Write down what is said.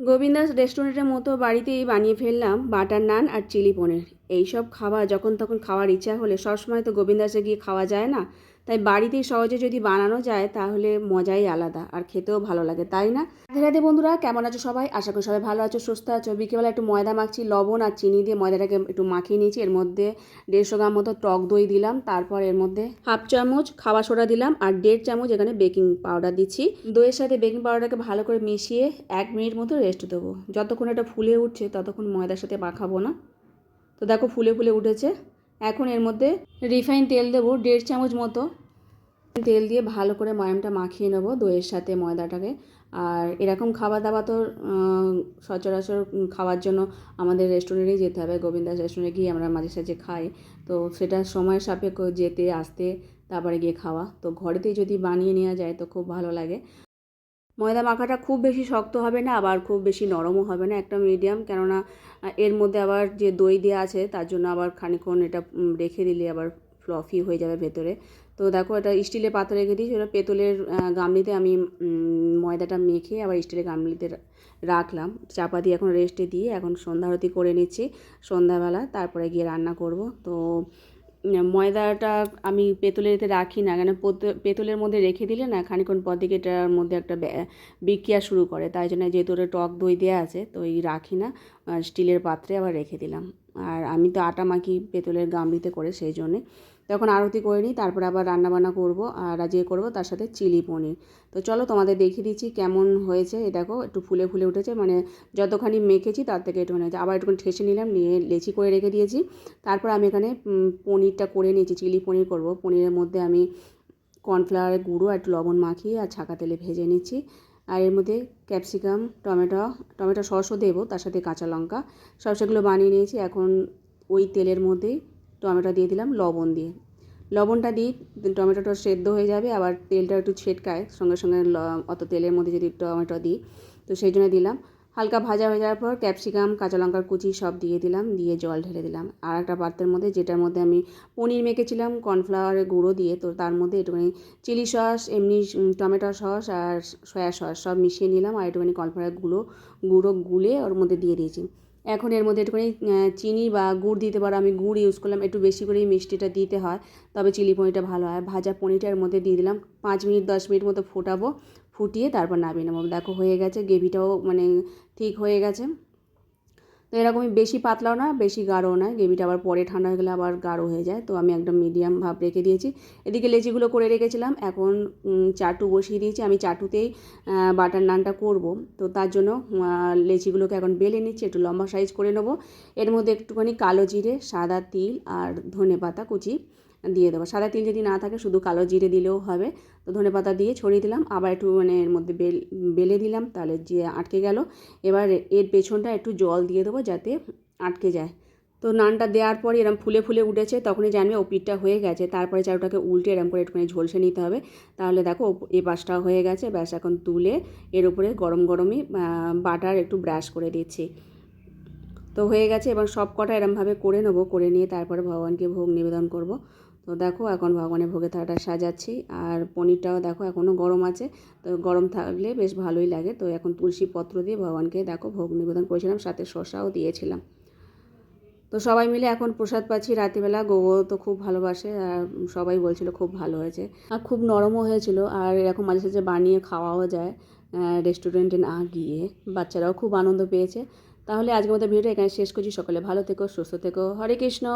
গোবিন্দাস রেস্টুরেন্টের মতো বাড়িতেই বানিয়ে ফেললাম বাটার নান আর চিলি পনির। এইসব খাবার যখন তখন খাওয়ার ইচ্ছা হলে, সবসময় তো গোবিন্দাসে গিয়ে খাওয়া যায় না। তাই বাড়িতেই সহজে যদি বানানো যায়, তাহলে মজাই আলাদা আর খেতেও ভালো লাগে, তাই না? রাধে রাধে বন্ধুরা, কেমন আছো সবাই? আশা করি সবাই ভালো আছো, সুস্থ আছো। বিকেলবেলা একটু ময়দা মাখছি, লবণ আর চিনি দিয়ে ময়দাটাকে একটু মাখিয়ে নিয়েছি। এর মধ্যে দেড়শো গ্রাম মতো টক দই দিলাম, তারপর এর মধ্যে হাফ চামচ খাওয়া সোডা দিলাম আর দেড় চামচ এখানে বেকিং পাউডার দিচ্ছি। দইয়ের সাথে বেকিং পাউডারটাকে ভালো করে মিশিয়ে এক মিনিট মতো রেস্ট দেবো। যতক্ষণ এটা ফুলে উঠছে, ততক্ষণ ময়দার সাথে মাখাবো না। তো দেখো ফুলে ফুলে উঠেছে। এখন এর মধ্যে রিফাইন তেল দেবো, দেড় চামচ মতো। তেল দিয়ে ভালো করে ময়ামটা মাখিয়ে নেব দইয়ের সাথে ময়দাটাকে। আর এরকম খাবার দাবার তো সচরাচর খাওয়ার জন্য আমাদের রেস্টুরেন্টেই যেতে হবে। গোবিন্দাস রেস্টুরেন্টে গিয়ে আমরা মাঝে সাঝে খাই। তো সেটা সময় সাপেক্ষ যেতে, আসতে, তারপরে গিয়ে খাওয়া। তো ঘরেতেই যদি বানিয়ে নেওয়া যায় তো খুব ভালো লাগে। ময়দা মাখাটা খুব বেশি শক্ত হবে না, আবার খুব বেশি নরমও হবে না, একটা মিডিয়াম কেননা এর মধ্যে আবার যে দই দেওয়া আছে, তার জন্য আবার খানিকক্ষণ এটা রেখে দিলে আবার ফ্লফি হয়ে যাবে ভেতরে। তো দেখো, এটা স্টিলের পাত্র রেখে দিয়েছি। ওটা পেতলের গামলিতে আমি ময়দাটা মেখে আবার স্টিলের গামলিতে রাখলাম। চাপা দিয়ে এখন রেস্টে দিয়ে এখন সন্ধ্যা আরতি করে নিচ্ছি। সন্ধ্যাবেলা তারপরে গিয়ে রান্না করব। তো ময়দাটা আমি পেতলের রাখি না, কেন পোত- পেতলের মধ্যে রেখে দিলে না খানিক্ষণ পর দিকে এটার মধ্যে একটা বিক্রিয়া শুরু করে। তাই জন্য যেহেতু ওটা টক দই দেওয়া আছে, তো ওই রাখি না স্টিলের পাত্রে আবার রেখে দিলাম। আর আমি তো আটা মাখি পেতলের গামলিতে করে, সেই জন্যে তখন আরতি করে নিই, তারপর আবার রান্নাবান্না করব আর আজকে করব তার সাথে চিলি পনির। তো চলো তোমাদের দেখিয়ে দিচ্ছি কেমন হয়েছে। এই দেখো, একটু ফুলে ফুলে উঠেছে মানে যতখানি মেখেছি তার থেকে একটুখানি হয়েছে। আবার একটুখানি ঠেসে নিলাম, নিয়ে লেচি করে রেখে দিয়েছি। তারপর আমি এখানে পনিরটা করে নিয়েছি, চিলি পনির করব। পনিরের মধ্যে আমি কর্নফ্লাওয়ারের গুঁড়ো আর একটু লবণ মাখিয়ে আর ছাকা তেলে ভেজে নিচ্ছি। আর এর মধ্যে ক্যাপসিকাম, টমেটো টমেটো সসও দেবো, তার সাথে কাঁচা লঙ্কা। সব সেগুলো বানিয়ে নিয়েছি। এখন ওই তেলের মধ্যেই টমেটো দিয়ে দিলাম, লবণ দিয়ে। লবণটা দিই টমেটোটা সেদ্ধ হয়ে যাবে, আবার তেলটা একটু ছেটকায়, সঙ্গে সঙ্গে অত তেলের মধ্যে যদি টমেটো দিই, তো সেই জন্য দিলাম। হালকা ভাজা হয়ে যাওয়ার পর ক্যাপসিকাম, কাঁচা লঙ্কার কুচি সব দিয়ে দিলাম, দিয়ে জল ঢেলে দিলাম। আর একটা পাত্রের মধ্যে, যেটার মধ্যে আমি পনির মেখেছিলাম কর্নফ্লাওয়ারের গুঁড়ো দিয়ে, তো তার মধ্যে একটুখানি চিলি সস, এমনি টমেটো সস আর সয়া সস সব মিশিয়ে নিলাম, আর একটুখানি কর্নফ্লাওয়ারের গুঁড়ো গুঁড়ো গুলে ওর মধ্যে দিয়ে দিয়েছি। এখন এর মধ্যে একটুখানি চিনি বা গুড় দিতে পারো। আমি গুড় ইউজ করলাম, একটু বেশি করেই মিষ্টিটা দিতে হয়, তবে চিলি পনিরটা ভালো হয়। ভাজা পনিরটা এর মধ্যে দিয়ে দিলাম, পাঁচ মিনিট, দশ মিনিট মতো ফোটাবো, ফুটিয়ে তারপর নামিয়ে নেব। দেখো হয়ে গেছে, গ্রেভিটাও মানে ঠিক হয়ে গেছে। তো এরকমই বেশি পাতলাও না, বেশি গাঢ়ও না। গ্রেভিটা আবার পরে ঠান্ডা হয়ে গেলে আবার গাঢ় হয়ে যায়। তো আমি একদম মিডিয়াম ভাব রেখে দিয়েছি। এদিকে লেচিগুলো করে রেখেছিলাম। এখন চাটু বসিয়ে দিয়েছি। আমি চাটুতেই বাটার নানটা করব। তো তার জন্য লেচিগুলোকে এখন বেলে নিচ্ছি। একটু লম্বা সাইজ করে নেব। এর মধ্যে একটুখানি কালো জিরে, সাদা তিল আর ধনে পাতা কুচি। দিয়ে দেবো। সাদা তিল যদি না থাকে শুধু কালো জিরে দিলেও হবে। তো ধনে পাতা দিয়ে ছড়িয়ে দিলাম। আবার একটু মানে এর মধ্যে বেল, বেলে দিলাম, তাহলে যে আটকে গেল। এবার এর পেছনটা একটু জল দিয়ে দেবো যাতে আটকে যায়। তো নানটা দেওয়ার পরে এরম ফুলে ফুলে উঠেছে, তখনই জানবে ও পিঠটা হয়ে গেছে। তারপরে চারোটাকে উল্টে এরম করে একটুখানি ঝলসে নিতে হবে। তাহলে দেখো এ পাশটা হয়ে গেছে। ব্যাস, এখন তুলে এর উপরে গরম গরমই বাটার একটু ব্রাশ করে দিচ্ছি। তো হয়ে গেছে। এবং সব কটা এরমভাবে করে নেব। করে নিয়ে তারপরে ভগবানকে ভোগ নিবেদন করব। তো দেখো এখন ভগবানের ভোগে থালাটা সাজাচ্ছি। আর পনিরটাও দেখো এখনও গরম আছে। তো গরম থাকলে বেশ ভালোই লাগে। তো এখন তুলসী পত্র দিয়ে ভগবানকে দেখো ভোগ নিবেদন করেছিলাম, সাথে শসাও দিয়েছিলাম। তো সবাই মিলে এখন প্রসাদ পাচ্ছি রাত্রিবেলা। গোগো তো খুব ভালোবাসে আর সবাই বলছিল খুব ভালো হয়েছে। আর খুব নরমও হয়েছিল। আর এরকম মাঝে সাঝে বানিয়ে খাওয়াও যায় রেস্টুরেন্টে না গিয়ে। বাচ্চারাও খুব আনন্দ পেয়েছে। তাহলে আজকের মতো ভিডিওটা এখানে শেষ করছি। সকলে ভালো থেকো, সুস্থ থেকো। হরে কৃষ্ণ।